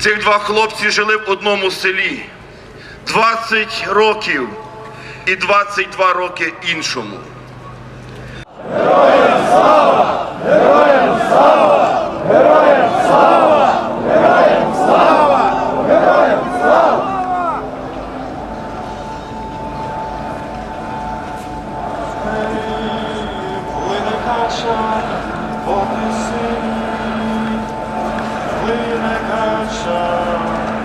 Цих два хлопці жили в одному селі 20 років і 22 роки іншому. Героям слава! Героям слава! Героям слава! Героям слава! Героям Плине кача тисині, плине кача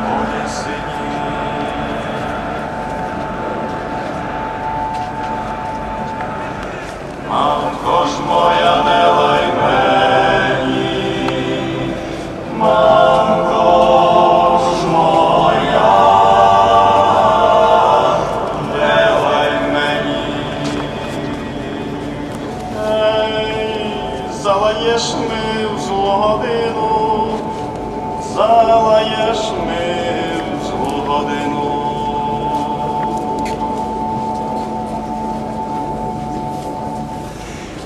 по тисині. Мамко ж моя не лай мені, мамко не лай мені. Залаєш ми в злу годину, залаєш ми в злу годину.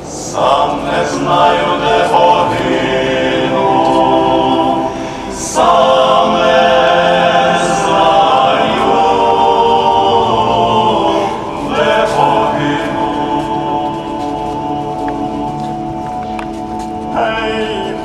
Сам не знаю, де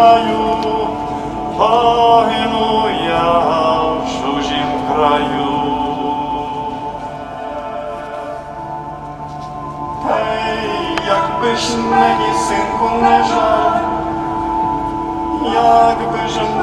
краю, погину я в чужім краю. Ей, якби ж мені, синку, не жаль, якби ж мені,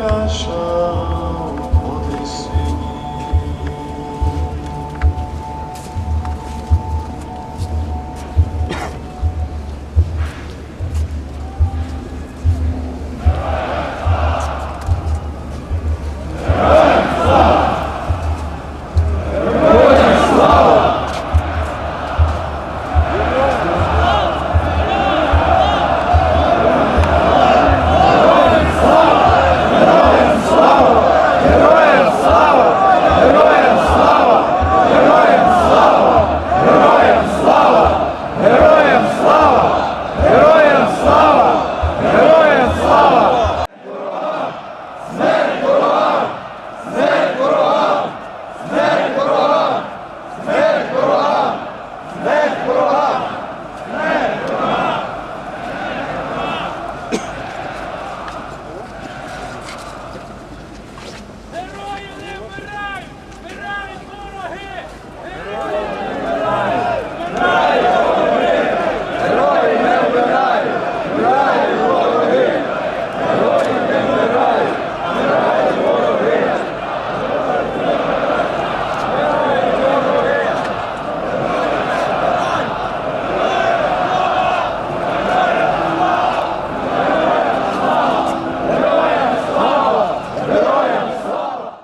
в Одесині, плине кача